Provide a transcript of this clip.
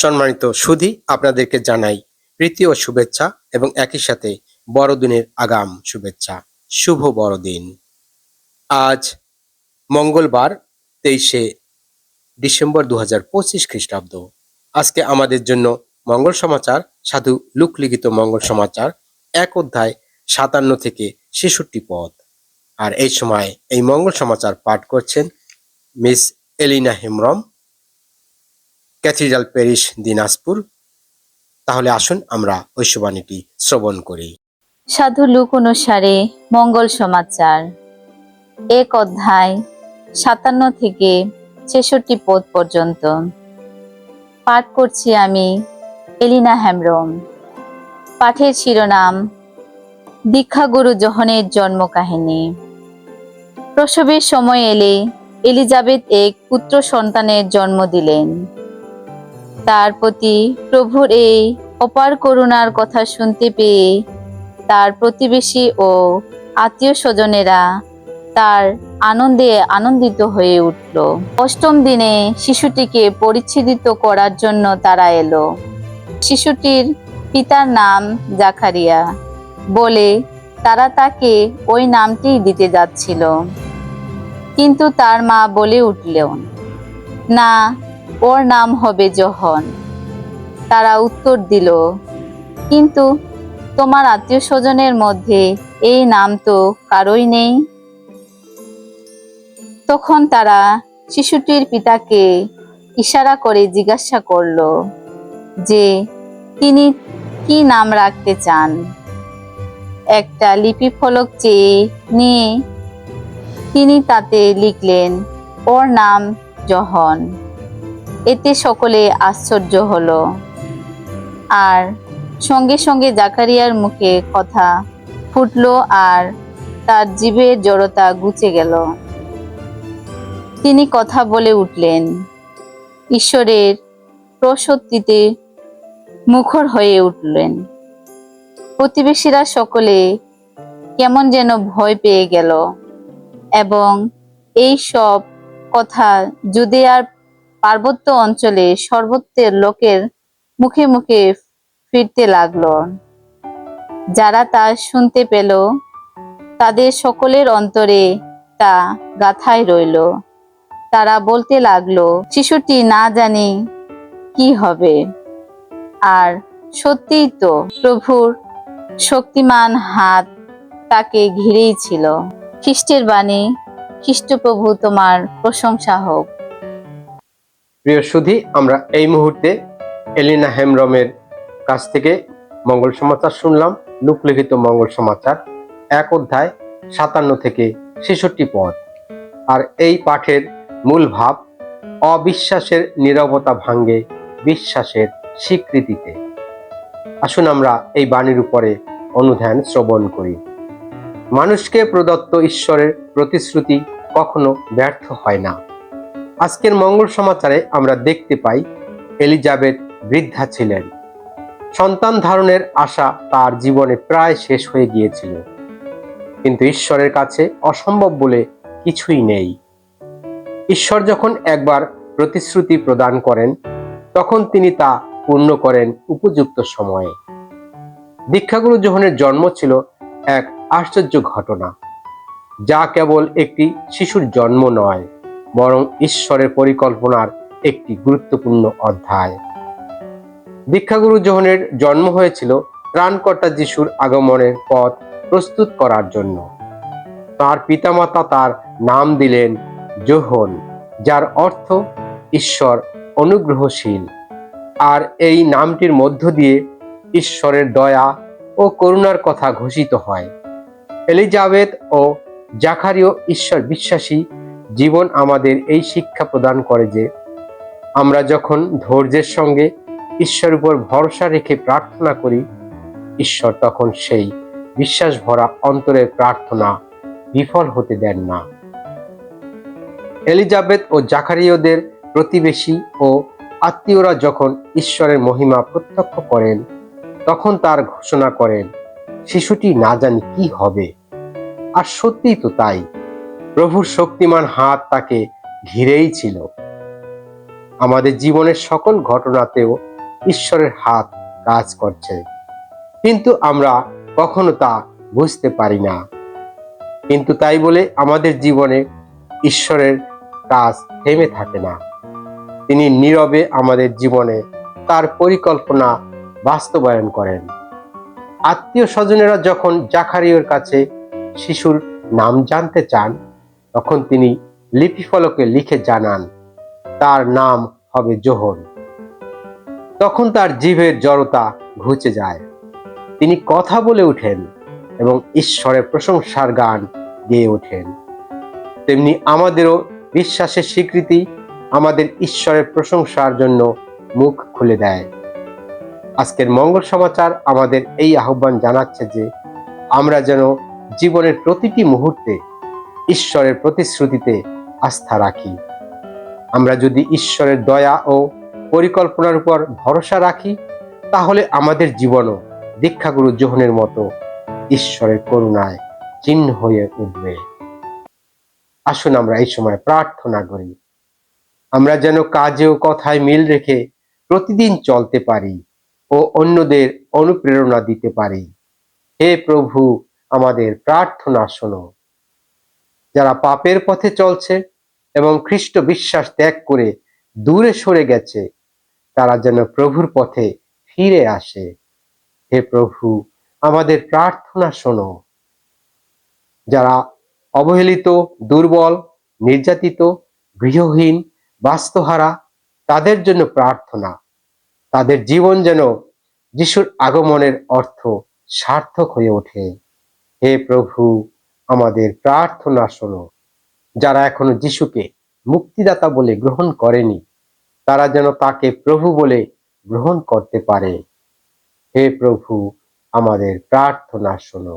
সম্মানিত সুধি, আপনাদেরকে জানাই প্রীতি ও শুভেচ্ছা এবং একই সাথে বড়দিনের আগাম শুভেচ্ছা। শুভ বড়দিন। আজ মঙ্গলবার, তেইশে ডিসেম্বর দু হাজার পঁচিশ খ্রিস্টাব্দ। আজকে আমাদের জন্য মঙ্গল সমাচার, সাধু লুক লিখিত মঙ্গল সমাচার, এক অধ্যায় সাতান্ন থেকে ছেষট্টি পদ। আর এই সময় এই মঙ্গল সমাচার পাঠ করছেন miss Elina Hembrom cathedral parish Dinajpur. তাহলে আসুন আমরা ঐশ্ববাণীটি শ্রবণ করি। সাধু লুক অনুসারে মঙ্গল সমাচার। এক অধ্যায় সাতান্ন থেকে ছেষট্টি পদ পর্যন্ত। পাঠ করছি আমি এলিনা হ্যামরম। পাঠের শিরোনাম, দীক্ষাগুরু জহনের জন্ম কাহিনী প্রসবের সময় এলে এলিজাবেথ এক পুত্র সন্তানের জন্ম দিলেন। তার প্রতি প্রভুর এই অপার করুণার কথা শুনতে পেয়ে তার প্রতিবেশী ও আত্মীয় স্বজনেরা তার আনন্দে আনন্দিত হয়ে উঠল। অষ্টম দিনে শিশুটিকে পরিচ্ছেদিত করার জন্য তারা এলো। শিশুটির পিতার নাম জাকারিয়া। বলে, তারা তাকে ওই নামটিই দিতে যাচ্ছিল। কিন্তু তার মা বলে উঠল না ওর নাম হবে জহন। তারা উত্তর দিল, কিন্তু তোমার আত্মীয় স্বজনের মধ্যে এই নাম তো কারোই নেই। তখন তারা শিশুটির পিতাকে ইশারা করে জিজ্ঞাসা করল যে, তিনি কি নাম রাখতে চান? একটা লিপি ফলক চেয়ে নিয়ে। তিনি তাতে লিখলেন, ওর নাম জহন। এতে সকলে আশ্চর্য হলো। আর সঙ্গে সঙ্গে জাকারিয়ার মুখে কথা ফুটলো আর তার জিভের জড়তা গুচে গেল। তিনি কথা বলে উঠলেন, ঈশ্বরের প্রসত্তিতে মুখর হয়ে উঠলেন। প্রতিবেশীরা সকলে কেমন যেন ভয় পেয়ে গেল এবং এই সব কথা জুদেয়ার পার্বত্য অঞ্চলে সর্বত্রের লোকের মুখে মুখে ফিরতে লাগল। যারা তা শুনতে পেল, তাদের সকলের অন্তরে তা গাথায় রইল। তারা বলতে লাগল, শিশুটি না জানি কি হবে। আর সত্যিই তো প্রভুর শক্তিমান হাত তাকে ঘিরেই ছিল। খ্রিস্টের বাণী, খ্রিস্টপ্রভু তোমার প্রশংসা হোক। প্রিয় সুধী, আমরা এই মুহূর্তে এলিনা হেমরমের কাছ থেকে মঙ্গল সমাচার শুনলাম, লুকলিখিত মঙ্গল সমাচার, এক অধ্যায় সাতান্ন থেকে ছেষট্টি পদ। আর এই পাঠের মূল ভাব, অবিশ্বাসের নীরবতা ভাঙ্গে বিশ্বাসের স্বীকৃতিতে। আসুন আমরা এই বাণীর উপরে অনুধ্যান শ্রবণ করি। মানুষকে প্রদত্ত ঈশ্বরের প্রতিশ্রুতি কখনো ব্যর্থ হয় না। আজকের মঙ্গল সমাচারে আমরা দেখতে পাই এলিজাবেথ বৃদ্ধা ছিলেন। সন্তান ধারণের আশা তার জীবনে প্রায় শেষ হয়ে গিয়েছিল। কিন্তু ঈশ্বরের কাছে অসম্ভব বলে কিছুই নেই। ঈশ্বর যখন একবার প্রতিশ্রুতি প্রদান করেন, তখন তিনি তা পূর্ণ করেন উপযুক্ত সময়ে। দীক্ষাগুরু যোহনের জন্ম ছিল এক আশ্চর্য ঘটনা, যা কেবল একটি শিশুর জন্ম নয় বরং ঈশ্বরের পরিকল্পনার একটি গুরুত্বপূর্ণ অধ্যায়। দীক্ষাগুরু যোহনের জন্ম হয়েছিল ত্রাণকর্তা যিশুর আগমনের পথ প্রস্তুত করার জন্য। তার পিতামাতা তার নাম দিলেন যোহন যার অর্থ ঈশ্বর অনুগ্রহশীল। আর এই নামটির মধ্য দিয়ে ঈশ্বরের দয়া ও করুণার কথা ঘোষিত হয়। এলিজাবেথ ও জাকারিও ঈশ্বর বিশ্বাসী জীবন আমাদের এই শিক্ষা প্রদান করে যে আমরা যখন ধৈর্যের সঙ্গে ঈশ্বর উপর ভরসা রেখে প্রার্থনা করি, ঈশ্বর তখন সেই বিশ্বাস ভরা অন্তরের প্রার্থনা বিফল হতে দেন না। এলিজাবেথ ও জাকারিয়দের প্রতিবেশী ও আত্মীয়রা যখন ঈশ্বরের মহিমা প্রত্যক্ষ করেন, তখন তার ঘোষণা করেন, শিশুটি না জানি কি হবে। আর সত্যিই তো তাই। প্রভুর শক্তিমান হাত তাকে ঘিরেই ছিল। আমাদের জীবনের সকল ঘটনাতেও ঈশ্বরের হাত কাজ করছে। কিন্তু আমরা কখনো তা বুঝতে পারি না। কিন্তু তাই বলে আমাদের জীবনে ঈশ্বরের কাজ থেমে থাকে না। তিনি নীরবে আমাদের জীবনে তার পরিকল্পনা বাস্তবায়ন করেন। আত্মীয় স্বজনেরা যখন জাকারিয়র কাছে শিশুর নাম জানতে চান তখন তিনি লিপি ফলকে লিখে জানান, তার নাম হবে জোহর। তখন তার জীবের জড়তা ঘুচে যায়। তিনি কথা বলে ওঠেন এবং ঈশ্বরের প্রশংসার গান গেয়ে ওঠেন। তেমনি আমাদেরও বিশ্বাসের স্বীকৃতি আমাদের ঈশ্বরের প্রশংসার জন্য মুখ খুলে দেয়। আজকের মঙ্গল সমাচার আমাদের এই আহ্বান জানাচ্ছে যে আমরা যেন জীবনের প্রতিটি মুহূর্তে ঈশ্বরের প্রতিশ্রুতিতে আস্থা রাখি। আমরা যদি ঈশ্বরের দয়া ও পরিকল্পনার উপর ভরসা রাখি, তাহলে আমাদের জীবনও দীক্ষাগুরু যোহনের মতো ঈশ্বরের করুণায় চিহ্ন হয়ে উঠবে। আসুন আমরা এই সময় প্রার্থনা করি। আমরা যেন কাজে ও কথায় মিল রেখে প্রতিদিন চলতে পারি ও অন্যদের অনুপ্রেরণা দিতে পারি। হে প্রভু, আমাদের প্রার্থনা শোনো। যারা পাপের পথে চলছে এবং খ্রিস্ট বিশ্বাস ত্যাগ করে দূরে সরে গেছে, তারা যেন প্রভুর পথে ফিরে আসে। হে প্রভু, আমাদের প্রার্থনা শোনো। যারা অবহেলিত, দুর্বল, নির্যাতিত, গৃহহীন, বাস্তুহারা, তাদের জন্য প্রার্থনা। তাদের জীবন যেন যিশুর আগমনের অর্থ সার্থক হয়ে ওঠে। হে প্রভু আমাদের প্রার্থনা শোনো। যারা এখনও যিশুকে মুক্তিদাতা বলে গ্রহণ করেনি, তারা যেন তাকে প্রভু বলে গ্রহণ করতে পারে। হে প্রভু, আমাদের প্রার্থনা শোনো।